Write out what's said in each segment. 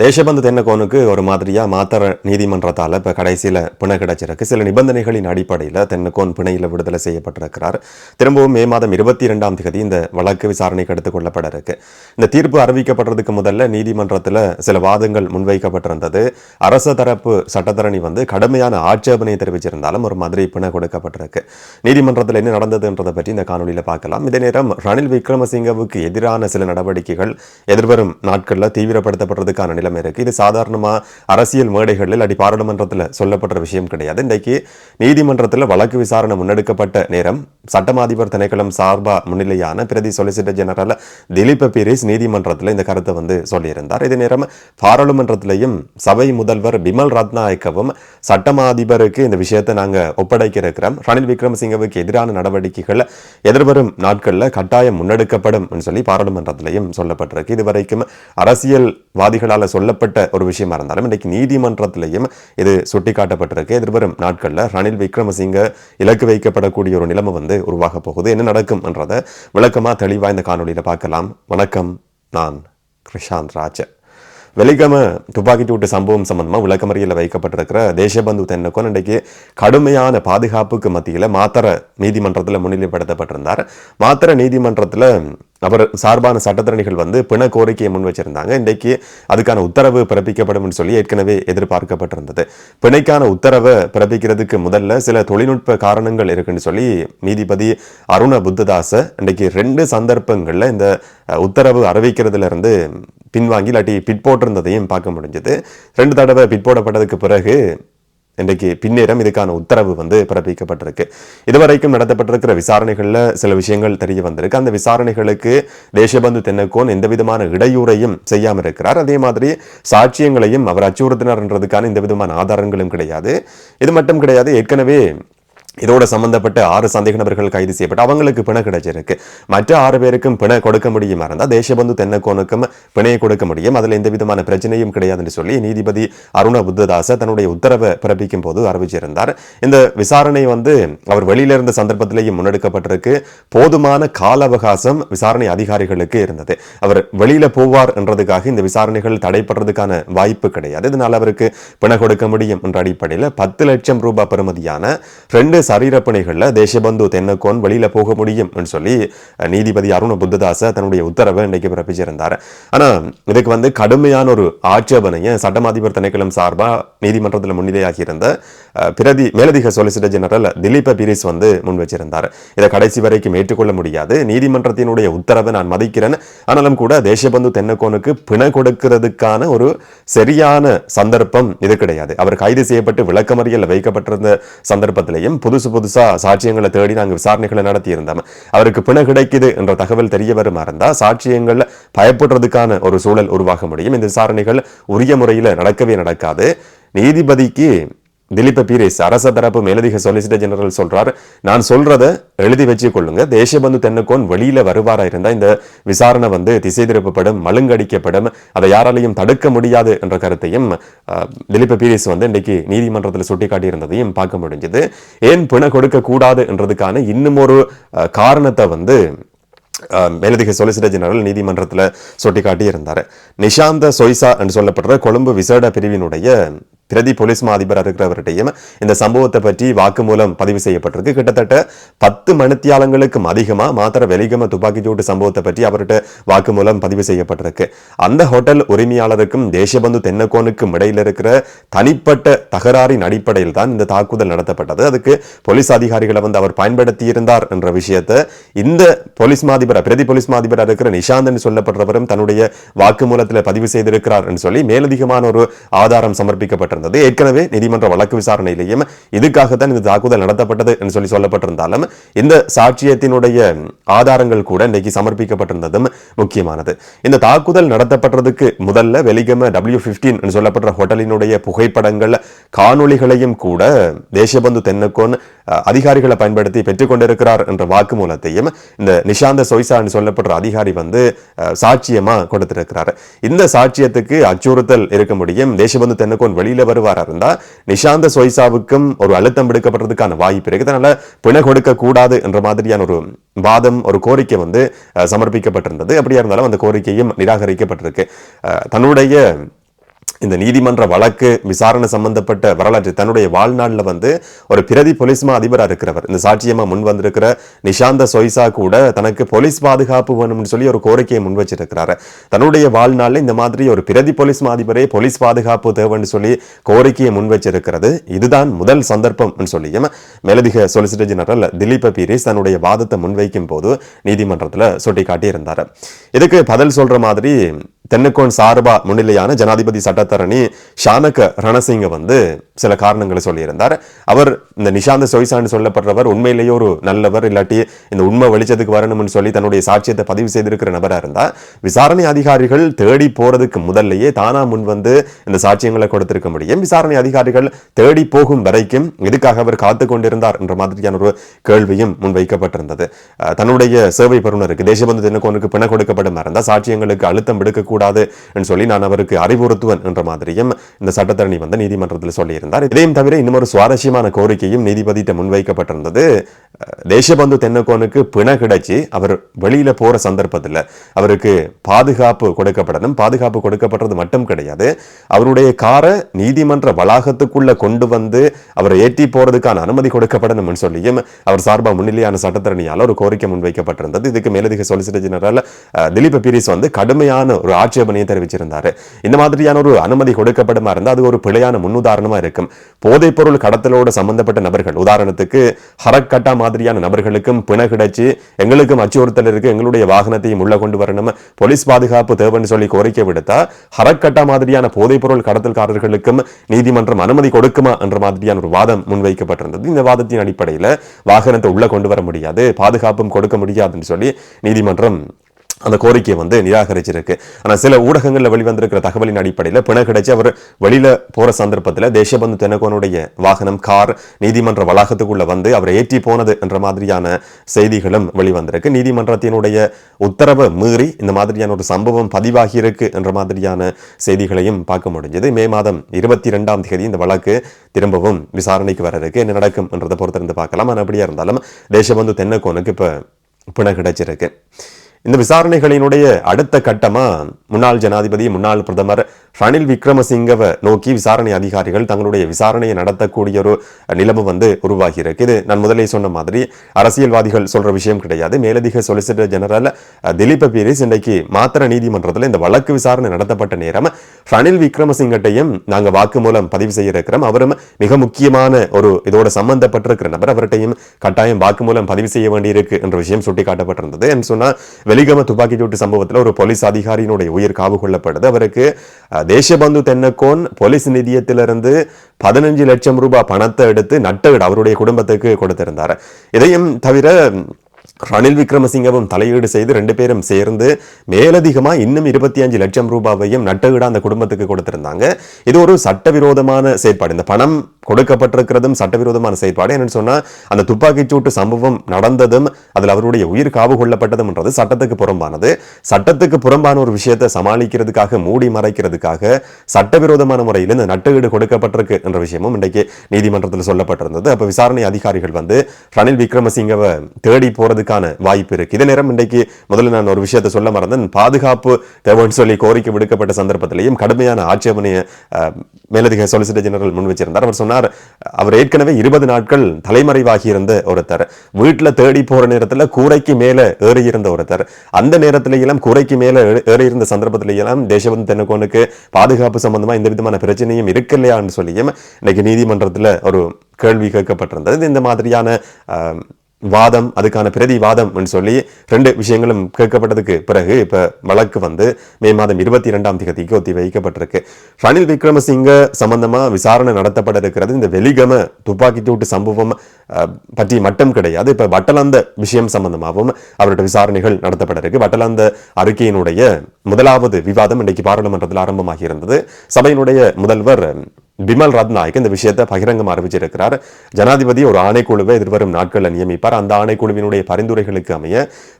தேசபந்து தென்னகோனுக்கு ஒரு மாதிரியாக மாத்தர நீதிமன்றத்தால் இப்போ கடைசியில் பிணை கிடைச்சிருக்கு. சில நிபந்தனைகளின் அடிப்படையில் தென்னகோன் பிணையில் விடுதலை செய்யப்பட்டிருக்கிறார். திரும்பவும் மே மாதம் இருபத்தி இரண்டாம் தேதி இந்த வழக்கு விசாரணைக்கு எடுத்துக் கொள்ளப்பட இருக்கு இந்த தீர்ப்பு அறிவிக்கப்படுறதுக்கு முதல்ல நீதிமன்றத்தில் சில வாதங்கள் முன்வைக்கப்பட்டிருந்தது. அரச தரப்பு சட்டத்தரணி வந்து கடுமையான ஆட்சேபனை தெரிவிச்சிருந்தாலும் ஒரு மாதிரி பிணை கொடுக்கப்பட்டிருக்கு. நீதிமன்றத்தில் என்ன நடந்ததுன்றதை பற்றி இந்த காணொலியில் பார்க்கலாம். இதே நேரம் ரணில் விக்ரமசிங்கவுக்கு எதிரான சில நடவடிக்கைகள் எதிர்வரும் நாட்களில் தீவிரப்படுத்தப்படுறதுக்கான நிலைமை இருக்குது இது சாதாரணமாக அரசியல் மேடைகளில் இல்லாட்டி பாராளுமன்றத்தில் சொல்லப்படுற விஷயம் கிடையாது. இன்றைக்கு நீதிமன்றத்தில் வழக்கு விசாரணை முன்னெடுக்கப்பட்ட நேரம் சட்டமாதிபர் திணைக்களம் சார்பாக முன்னிலையான பிரதி சொலிசிட்டர் ஜெனரல் திலீப பீரிஸ் நீதிமன்றத்தில் இந்த கருத்தை வந்து சொல்லியிருந்தார். இதே நேரம் பாராளுமன்றத்திலையும் சபை முதல்வர் பிமல் ரத்நாயக்கவும் சட்டமாதிபருக்கு இந்த விஷயத்தை நாங்கள் ஒப்படைக்க இருக்கிறோம் ரணில் விக்ரமசிங்கவுக்கு எதிரான நடவடிக்கைகள் எதிர்வரும் நாட்களில் கட்டாயம் முன்னெடுக்கப்படும் சொல்லி பாராளுமன்றத்திலையும் சொல்லப்பட்டிருக்கு. இதுவரைக்கும் அரசியல்வாதிகளால் சொல்லப்பட்ட ஒரு விஷயமா இருந்தாலும் இன்றைக்கு நீதிமன்றத்திலையும் இது சுட்டிக்காட்டப்பட்டிருக்கு. எதிர்வரும் நாட்களில் ரணில் விக்ரமசிங்க இலக்கு வைக்கப்படக்கூடிய ஒரு நிலைமை வந்து உருவாக போகுது. என்ன நடக்கும் என்றதை விளக்கமாக தெளிவாக இந்த காணொலியில் பார்க்கலாம். வணக்கம். நான் கிருஷாந்த் ராஜ. வெலிகம துப்பாக்கி சூட்டு சம்பவம் சம்பந்தமாக விளக்கமறியில் வைக்கப்பட்டிருக்கிற தேசபந்து தென்னக்கோன் இன்றைக்கு கடுமையான பாதுகாப்புக்கு மத்தியில் மாத்திர நீதிமன்றத்தில் முன்னிலைப்படுத்தப்பட்டிருந்தார். மாத்திர நீதிமன்றத்தில் அவர் சார்பான சட்டத்திறனிகள் வந்து பிண கோரிக்கையை முன் வச்சிருந்தாங்க. இன்றைக்கு அதுக்கான உத்தரவு பிறப்பிக்கப்படும் சொல்லி ஏற்கனவே எதிர்பார்க்கப்பட்டிருந்தது. பிணைக்கான உத்தரவை பிறப்பிக்கிறதுக்கு முதல்ல சில தொழில்நுட்ப காரணங்கள் இருக்குன்னு சொல்லி நீதிபதி அருண புத்ததாச இன்றைக்கு ரெண்டு சந்தர்ப்பங்களில் இந்த உத்தரவு அறிவிக்கிறதுல இருந்து பின்வாங்கி இல்லாட்டி பிற்போட்டிருந்ததையும் பார்க்க முடிஞ்சது. ரெண்டு தடவை பிற்போடப்பட்டதுக்கு பிறகு இன்றைக்கு பின்னேரம் இதுக்கான உத்தரவு வந்து பிறப்பிக்கப்பட்டிருக்கு. இதுவரைக்கும் நடத்தப்பட்டிருக்கிற விசாரணைகளில் சில விஷயங்கள் தெரிய வந்திருக்கு. அந்த விசாரணைகளுக்கு தேசபந்து தென்னக்கோன் எந்த விதமான இடையூறையும் செய்யாமல் இருக்கிறார். அதே மாதிரி சாட்சியங்களையும் அவர் அச்சுறுத்தினார்ன்றதுக்கான எந்த விதமான ஆதாரங்களும் கிடையாது. இது மட்டும் கிடையாது ஏற்கனவே இதோட சம்பந்தப்பட்ட ஆறு சந்தேக நபர்கள் கைது செய்யப்பட்டு அவங்களுக்கு பிணை கிடைச்சிருக்கு. மற்ற ஆறு பேருக்கும் பிணை கொடுக்க முடியுமா இருந்தால் தேசபந்து தென்னக்கோனுக்கும் பிணையை கொடுக்க முடியும். அதில் எந்த விதமான பிரச்சனையும் கிடையாதுன்னு சொல்லி நீதிபதி அருண புத்ததாச தன்னுடைய உத்தரவை பிறப்பிக்கும் போது அறிவிச்சிருந்தார். இந்த விசாரணை வந்து அவர் வெளியில இருந்த சந்தர்ப்பத்திலேயும் முன்னெடுக்கப்பட்டிருக்கு. போதுமான கால அவகாசம் விசாரணை அதிகாரிகளுக்கு இருந்தது. அவர் வெளியில போவார் என்றதுக்காக இந்த விசாரணைகள் தடைப்படுறதுக்கான வாய்ப்பு கிடையாது. இதனால் அவருக்கு பிணை கொடுக்க முடியும் என்ற அடிப்படையில் பத்து லட்சம் ரூபாய் பெறுமதியான ரெண்டு சரீரப்பணிகளில் தேசபந்து தென்னக்கோன் வெளியில் போக முடியும் சொல்லி நீதிபதி அருண புத்ததாச தன்னுடைய உத்தரவை இன்னைக்கு பிறப்பிச்சிருந்தார். ஆனால் இதுக்கு வந்து கடுமையான ஒரு ஆட்சேபனையை சட்டமாதிபர் திணைக்களம் சார்பா நீதிமன்றத்தில் முன்னிலையாகி இருந்த பிரதி மேலதிக சொலிசிட்டர் ஜெனரல் திலீப பீரிஸ் வந்து முன் வச்சிருந்தார் இதை கடைசி வரைக்கும் ஏற்றுக்கொள்ள முடியாது. நீதிமன்றத்தினுடைய உத்தரவை நான் மதிக்கிறேன். ஆனாலும் கூட தேசபந்து தென்னக்கோனுக்கு பிணை கொடுக்கிறதுக்கான ஒரு சரியான சந்தர்ப்பம் இது கிடையாது. அவர் கைது செய்யப்பட்டு விளக்கமறியல் வைக்கப்பட்டிருந்த சந்தர்ப்பத்திலையும் புதுசு புதுசா சாட்சியங்களை தேடி நாங்கள் விசாரணைகளை நடத்தியிருந்தோம். அவருக்கு பிணை கிடைக்குது என்ற தகவல் தெரிய வருமா இருந்தால் சாட்சியங்கள் பயப்படுறதுக்கான ஒரு சூழல் உருவாக முடியும். இந்த விசாரணைகள் உரிய முறையில் நடக்கவே நடக்காது. நீதிபதிக்கு திலீப பீரேஸ் அரச தரப்பு மேலதிக சொலிசிட்டர் ஜெனரல் சொல்றார். நான் சொல்றத எழுதி வச்சு கொள்ளுங்க. தேசபந்து தென்னக்கோன் வெளியில வருவாரா இருந்தா இந்த விசாரணை வந்து திசை திருப்பப்படும் மழுங்கடிக்கப்படும். அதை யாராலையும் தடுக்க முடியாது என்ற கருத்தையும் திலீப பீரேஸ் வந்து இன்னைக்கு நீதிமன்றத்தில் சுட்டிக்காட்டியிருந்ததையும் பார்க்க முடிஞ்சது. ஏன் பிணை கொடுக்க கூடாது என்றதுக்கான இன்னும் ஒரு காரணத்தை வந்து மேலதிக சொலிசிட்டர் ஜெனரல் நீதிமன்றத்தில் சுட்டிக்காட்டி இருந்தார் நிஷாந்த சொய்சா என்று சொல்லப்படுற கொழும்பு விசேட பிரிவினுடைய பிரதி போலீஸ் மா அதிபராக இருக்கிறவர்கிட்டையும் இந்த சம்பவத்தை பற்றி வாக்குமூலம் பதிவு செய்யப்பட்டிருக்கு. கிட்டத்தட்ட பத்து மணித்தியாலங்களுக்கும் அதிகமாக மாத்திர வெலிகம துப்பாக்கிச்சூட்டு சம்பவத்தை பற்றி அவர்கிட்ட வாக்குமூலம் பதிவு செய்யப்பட்டிருக்கு. அந்த ஹோட்டல் உரிமையாளருக்கும் தேசபந்து தென்னக்கோனுக்கும் இடையில் இருக்கிற தனிப்பட்ட தகராறின் அடிப்படையில் தான் இந்த தாக்குதல் நடத்தப்பட்டது. அதுக்கு போலீஸ் அதிகாரிகளை வந்து அவர் பயன்படுத்தி இருந்தார் என்ற விஷயத்தை இந்த போலீஸ் மாதிபர் பிரதி போலீஸ் மாதிபராக இருக்கிற நிஷாந்தன் சொல்லப்படுறவரும் தன்னுடைய வாக்குமூலத்தில் பதிவு செய்திருக்கிறார் என்று சொல்லி மேலதிகமான ஒரு ஆதாரம் சமர்ப்பிக்கப்பட்டது இருந்தது. ஏற்கனவே நீதிமன்ற வழக்கு விசாரணையிலேயும் இதுக்காகத்தான் இந்த தாக்குதல் நடத்தப்பட்டது என்று சொல்லி சொல்லப்பட்டிருந்தாலும் இந்த சாட்சியத்தினுடைய ஆதாரங்கள் கூட இன்றைக்கு சமர்ப்பிக்கப்பட்டிருந்ததும் முக்கியமானது. இந்த தாக்குதல் நடத்தப்பட்டதுக்கு முதல்ல வெலிகம டபிள்யூ பிப்டீன் என்று சொல்லப்பட்ட ஹோட்டலினுடைய புகைப்படங்கள் காணொளிகளையும் கூட தேசபந்து தென்னக்கோன் அதிகாரிகளை பயன்படுத்தி பெற்றுக்கொண்டிருக்கிறார் என்ற வாக்குமூலத்தையும் இந்த நிஷாந்த சொய்சா சொல்லப்படுற அதிகாரி வந்து சாட்சியமா கொடுத்திருக்கிறார். இந்த சாட்சியத்துக்கு அச்சுறுத்தல் இருக்க முடியும். தேசபந்து தென்னக்கோன் வெளியில வருவாரா இருந்தா நிஷாந்த சொய்சாவுக்கும் ஒரு அழுத்தம் விடுக்கப்படுறதுக்கான வாய்ப்பு இருக்கு. அதனால பிணை கொடுக்க கூடாது என்ற மாதிரியான ஒரு வாதம் ஒரு கோரிக்கை வந்து சமர்ப்பிக்கப்பட்டிருந்தது. அப்படியா இருந்தாலும் அந்த கோரிக்கையும் நிராகரிக்கப்பட்டிருக்கு. தன்னுடைய இந்த நீதிமன்ற வழக்கு விசாரணை சம்பந்தப்பட்ட வரலாற்று தன்னுடைய வாழ்நாளில் வந்து ஒரு பிரதி போலீஸ்மா அதிபராக இருக்கிறவர். இந்த சாட்சியமா முன் வந்திருக்கிற நிஷாந்த சொய்சா கூட தனக்கு போலீஸ் பாதுகாப்பு வேணும்னு சொல்லி ஒரு கோரிக்கையை முன் வச்சிருக்கிறாரு. தன்னுடைய வாழ்நாளில் இந்த மாதிரி ஒரு பிரதி போலீஸ் மா அதிபரே போலீஸ் பாதுகாப்பு தேவைன்னு சொல்லி கோரிக்கையை முன் வச்சிருக்கிறது. இதுதான் முதல் சந்தர்ப்பம் சொல்லியும் மேலதிக சொலிசிட்டர் ஜெனரல் திலீப பீரிஸ் தன்னுடைய வாதத்தை முன்வைக்கும் போது நீதிமன்றத்தில் சுட்டிக்காட்டி இருந்தார் இதுக்கு பதில் சொல்ற மாதிரி தென்னுக்கோன் சார்பா முன்னிலையான ஜனாதிபதி சட்ட சட்டத்தரணி ஷானக ரணசிங்க வந்து சில காரணங்களை சொல்லியிருந்தார். அவர் இந்த நிஷாந்த சொய்சான்னு சொல்லப்படுறவர் உண்மையிலேயே ஒரு நல்லவர் இல்லாட்டி இந்த உண்மை வெளிச்சத்துக்கு வரணும்னு சொல்லி தன்னுடைய சாட்சியத்தை பதிவு செய்திருக்கிற நபராக இருந்தால் விசாரணை அதிகாரிகள் தேடி போகிறதுக்கு முதல்லையே தானா முன் வந்து இந்த சாட்சியங்களை கொடுத்திருக்க முடியும். விசாரணை அதிகாரிகள் தேடி போகும் வரைக்கும் இதுக்காக அவர் காத்து கொண்டிருந்தார் என்ற மாதிரியான ஒரு கேள்வியும் முன்வைக்கப்பட்டிருந்தது. தன்னுடைய சேவை பெறுநருக்கு தேசபந்து தினக்கோனுக்கு பிணை கொடுக்கப்படும் இருந்தால் சாட்சியங்களுக்கு அழுத்தம் எடுக்கக்கூடாது என்று சொல்லி நான் அவருக்கு அறிவுறுத்துவன் என்ற என்ற மாதிரியும் இந்த சட்டத்தரணி வந்து நீதிமன்றத்தில் சொல்லியிருந்தார். இதையும் தவிர இன்னொரு சுவாரஸ்யமான கோரிக்கையும் நீதிபதியிட்ட முன்வைக்கப்பட்டிருந்தது. தேசபந்து தென்னக்கோனுக்கு பிண கிடைச்சி அவர் வெளியில போற சந்தர்ப்பத்தில் அவருக்கு பாதுகாப்பு கொடுக்கப்படணும். பாதுகாப்பு கொடுக்கப்படுறது மட்டும் கிடையாது. அவருடைய காரை நீதிமன்ற வளாகத்துக்குள்ள கொண்டு வந்து அவரை ஏற்றி போறதுக்கான அனுமதி கொடுக்கப்படணும்னு சொல்லியும் அவர் சார்பாக முன்னிலையான சட்டத்தரணியால் ஒரு கோரிக்கை முன்வைக்கப்பட்டிருந்தது. இதுக்கு மேலதிக சொலிசிட்டர் ஜெனரல் அஹ், திலீப் பீரிஸ் வந்து கடுமையான ஒரு ஆட்சேபனையை தெரிவிச்சிருந்தார். இந்த மாதிரியான ஒரு அனுமதி கொடுக்கப்படுமா இருந்தால் அது ஒரு பிழையான முன்னுதாரணமா இருக்கும். போதைப்பொருள் கடத்தலோடு சம்பந்தப்பட்ட நபர்கள் உதாரணத்துக்கு ஹரக்கட்டா மாதிரியான நபர்களுக்கும் பிண கிடைச்சு எங்களுக்கும் அச்சுறுத்தல் இருக்கு எங்களுடைய வாகனத்தையும் உள்ள கொண்டு வரணும் போலீஸ் பாதுகாப்பு தேவைன்னு சொல்லி கோரிக்கை விடுத்தா ஹரக்கட்டா மாதிரியான போதைப்பொருள் கடத்தல்காரர்களுக்கும் நீதிமன்றம் அனுமதி கொடுக்குமா என்ற மாதிரியான ஒரு வாதம் முன்வைக்கப்பட்டிருந்தது. இந்த வாதத்தின் அடிப்படையில் வாகனத்தை உள்ள கொண்டு வர முடியாது பாதுகாப்பும் கொடுக்க முடியாதுன்னு சொல்லி நீதிமன்றம் அந்த கோரிக்கையை வந்து நிராகரிச்சிருக்கு. ஆனா சில ஊடகங்களில் வெளிவந்திருக்கிற தகவலின் அடிப்படையில் பிணை கிடைச்சி அவர் வெளியில போகிற சந்தர்ப்பத்தில் தேசபந்து தென்னகோனுடைய வாகனம் கார் நீதிமன்ற வளாகத்துக்குள்ள வந்து அவரை ஏற்றி போனது என்ற மாதிரியான செய்திகளும் வெளிவந்திருக்கு. நீதிமன்றத்தினுடைய உத்தரவை மீறி இந்த மாதிரியான ஒரு சம்பவம் பதிவாகியிருக்கு என்ற மாதிரியான செய்திகளையும் பார்க்க முடிஞ்சது. மே மாதம் இருபத்தி ரெண்டாம் தேதி இந்த வழக்கு திரும்பவும் விசாரணைக்கு வர இருக்கு என்ன நடக்கும் என்றதை பொறுத்திருந்து பார்க்கலாம். ஆனால் அப்படியே இருந்தாலும் தேசபந்து தென்னகோனுக்கு இப்போ பிணை கிடைச்சிருக்கு. இந்த விசாரணைகளினுடைய அடுத்த கட்டமாக முன்னாள் ஜனாதிபதி முன்னாள் பிரதமர் ரணில் விக்ரமசிங்கவை நோக்கி விசாரணை அதிகாரிகள் தங்களுடைய விசாரணையை நடத்தக்கூடிய ஒரு நிலைமை வந்து உருவாகி இருக்கு. இது நான் முதலே சொன்ன மாதிரி அரசியல்வாதிகள் சொல்கிற விஷயம் கிடையாது. மேலதிக சொலிசிட்டர் ஜெனரல் திலீப பீரிஸ் இன்றைக்கு மாத்திர நீதிமன்றத்தில் இந்த வழக்கு விசாரணை நடத்தப்பட்ட நேரம் ரணில் விக்ரமசிங்கட்டையும் நாங்க வாக்குமூலம் பதிவு செய்ய இருக்கிறோம் அவரும் மிக முக்கியமான ஒரு இதோட சம்பந்தப்பட்டிருக்கிற நபர். அவர்கிட்டையும் கட்டாயம் வாக்குமூலம் பதிவு செய்ய வேண்டியிருக்கு என்ற விஷயம் சுட்டிக்காட்டப்பட்டிருந்தது. என்று வெளிகம வெலிகம துப்பாக்கிச்சூட்டு சம்பவத்தில் ஒரு போலீஸ் அதிகாரியினுடைய உயிர் காவு கொள்ளப்படுது. அவருக்கு தேசபந்து தென்னக்கோன் போலீஸ் நிதியத்திலிருந்து பதினஞ்சு லட்சம் ரூபாய் பணத்தை எடுத்து நட்டவிட அவருடைய குடும்பத்துக்கு கொடுத்திருந்தார். இதையும் தவிர ரணில் விக்ரமசிங்கவும் தலையீடு செய்து ரெண்டு பேரும் சேர்ந்து மேலதிகமா இன்னும் இருபத்தி அஞ்சு லட்சம் ரூபாவையும் நட்டஈடா அந்த குடும்பத்துக்கு கொடுத்திருந்தாங்க. இது ஒரு சட்டவிரோதமான செயற்பாடு. இந்த பணம் கொடுக்கப்பட்டிருக்கிறதும் சட்டவிரோதமான செயற்பாடு. என்னன்னு சொன்னால் அந்த துப்பாக்கிச்சூட்டு சம்பவம் நடந்ததும் அதில் அவருடைய உயிர் காவு கொள்ளப்பட்டதும்ன்றது சட்டத்துக்கு புறம்பானது. சட்டத்துக்கு புறம்பான ஒரு விஷயத்தை சமாளிக்கிறதுக்காக மூடி மறைக்கிறதுக்காக சட்டவிரோதமான முறையில் இந்த நட்டஈடு கொடுக்கப்பட்டிருக்கு என்ற விஷயமும் இன்றைக்கு நீதிமன்றத்தில் சொல்லப்பட்டிருந்தது. அப்போ விசாரணை அதிகாரிகள் வந்து ரணில் விக்ரமசிங்கவை தேடி வருவதற்கான வாய்ப்பு இருக்கு. இதே நேரம் இன்றைக்கு முதல்ல நான் ஒரு விஷயத்தை சொல்ல மறந்தேன். பாதுகாப்பு தேவைன்னு சொல்லி கோரிக்கை விடுக்கப்பட்ட சந்தர்ப்பத்திலையும் கடுமையான ஆட்சேபனையை அஹ், மேலதிக சொலிசிட்டர் ஜெனரல் முன் வச்சிருந்தார். அவர் சொன்னார் அவர் ஏற்கனவே இருபது நாட்கள் தலைமறைவாகி இருந்த ஒருத்தர். வீட்டில் தேடி போற நேரத்துல கூரைக்கு மேலே ஏறி இருந்த ஒருத்தர். அந்த நேரத்தில எல்லாம் கூரைக்கு மேலே ஏறி இருந்த சந்தர்ப்பத்தில எல்லாம் தேசபந்து தென்னகோனுக்கு பாதுகாப்பு சம்பந்தமா எந்த விதமான பிரச்சனையும் இருக்கு இல்லையான்னு சொல்லியும் இன்னைக்கு நீதிமன்றத்துல ஒரு கேள்வி கேட்கப்பட்டிருந்தது. இந்த மாதிரியான வாதம் அதுக்கான பிரதி வாதம் சொல்லி ரெண்டு விஷயங்களும் கேட்கப்பட்டதுக்கு பிறகு இப்ப வழக்கு வந்து மே மாதம் இருபத்தி இரண்டாம் தேதிக்கு ஒத்தி வைக்கப்பட்டிருக்கு ரணில் விக்ரமசிங்க சம்பந்தமா விசாரணை நடத்தப்பட இருக்கிறது இந்த வெலிகம துப்பாக்கிச்சூட்டு சம்பவம் பற்றி மட்டும் கிடையாது. இப்ப வட்டலந்த விஷயம் சம்பந்தமாகவும் அவருடைய விசாரணைகள் நடத்தப்பட இருக்கு வட்டலந்த அறிக்கையினுடைய முதலாவது விவாதம் இன்றைக்கு பாராளுமன்றத்தில் ஆரம்பமாகி இருந்தது. சபையினுடைய முதல்வர் பிமல் ரத்நாயக் இந்த விஷயத்தை பகிரங்கமாக அறிவிச்சிருக்கிறார். ஜனாதிபதி ஒரு ஆணைக்குழுவை எதிர்வரும் நாட்களில் நியமிப்பார். அந்த ஆணைக்குழுவினுடைய பரிந்துரைகளுக்கு அமைய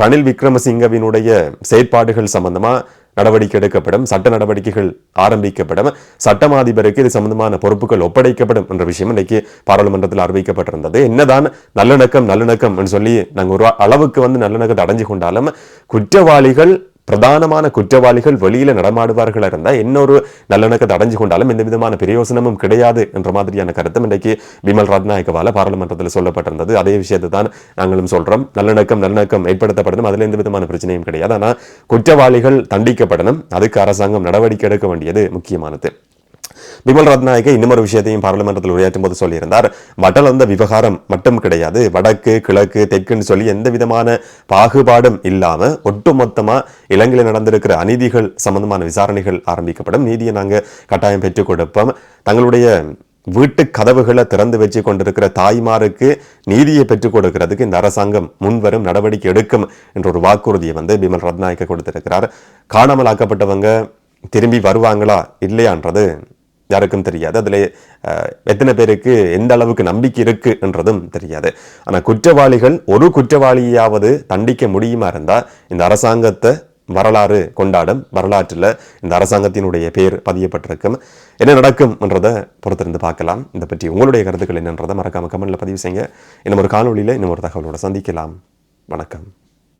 ரணில் விக்ரமசிங்கவினுடைய செயற்பாடுகள் சம்பந்தமா நடவடிக்கை எடுக்கப்படும் சட்ட நடவடிக்கைகள் ஆரம்பிக்கப்படும் சட்டமாதிபருக்கு இது சம்பந்தமான பொறுப்புகள் ஒப்படைக்கப்படும் என்ற விஷயம் இன்னைக்கு பாராளுமன்றத்தில் அறிவிக்கப்பட்டிருந்தது. என்னதான் நல்லிணக்கம் நல்லிணக்கம் சொல்லி நாங்கள் ஒரு அளவுக்கு வந்து நல்லிணக்கத்தை அடைஞ்சு கொண்டாலும் குற்றவாளிகள் பிரதானமான குற்றவாளிகள் வெளியில நடமாடுவார்களாக இருந்தால் இன்னொரு நல்லிணக்கத்தை அடைஞ்சு கொண்டாலும் எந்த விதமான பிரயோசனமும் கிடையாது என்ற மாதிரியான கருத்தும் இன்றைக்கு பிமல் ரத்நாயக்கவால பாராளுமன்றத்தில் சொல்லப்பட்டிருந்தது. அதே விஷயத்தை தான் நாங்களும் சொல்றோம். நல்லிணக்கம் நல்லிணக்கம் ஏற்படுத்தப்படணும். அதுல எந்த விதமான பிரச்சனையும் கிடையாது. ஆனால் குற்றவாளிகள் தண்டிக்கப்படணும். அதுக்கு அரசாங்கம் நடவடிக்கை எடுக்க வேண்டியது முக்கியமானது. பிமல் ரத்நாயக இன்னும் விஷயத்தையும் பாராளுமன்றத்தில் உரையாற்றும் போது சொல்லியிருந்தார். வடலந்த விவகாரம் மட்டும் கிடையாது வடக்கு கிழக்கு தெற்குன்னு சொல்லி எந்த விதமான பாகுபாடும் இல்லாமல் ஒட்டுமொத்தமாக இலங்கையில் நடந்திருக்கிற அநீதிகள் சம்பந்தமான விசாரணைகள் ஆரம்பிக்கப்படும். நீதியை நாங்கள் கட்டாயம் பெற்றுக் கொடுப்போம். தங்களுடைய வீட்டு கதவுகளை திறந்து வச்சு கொண்டிருக்கிற தாய்மாருக்கு நீதியை பெற்றுக் கொடுக்கிறதுக்கு இந்த அரசாங்கம் முன்வரும் நடவடிக்கை எடுக்கும் என்ற ஒரு வாக்குறுதியை வந்து பிமல் ரத்நாயக்க கொடுத்திருக்கிறார். காணாமலாக்கப்பட்டவங்க திரும்பி வருவாங்களா இல்லையான்றது யாருக்கும் தெரியாது. அதில் எத்தனை பேருக்கு எந்த அளவுக்கு நம்பிக்கை இருக்கு என்றதும் தெரியாது. ஆனால் குற்றவாளிகள் ஒரு குற்றவாளியாவது தண்டிக்க முடியுமா இருந்தால் இந்த அரசாங்கத்தை வரலாறு கொண்டாடும் வரலாற்றில் இந்த அரசாங்கத்தினுடைய பேர் பதியப்பட்டிருக்கும். என்ன நடக்கும் என்றதை பொறுத்திருந்து பார்க்கலாம். இதை பற்றி உங்களுடைய கருத்துக்கள் என்னன்றதை மறக்காமல் கமெண்டில் பதிவு செய்யுங்க. இன்னும் ஒரு காணொலியில் இன்னும் ஒரு தகவலோட சந்திக்கலாம். வணக்கம்.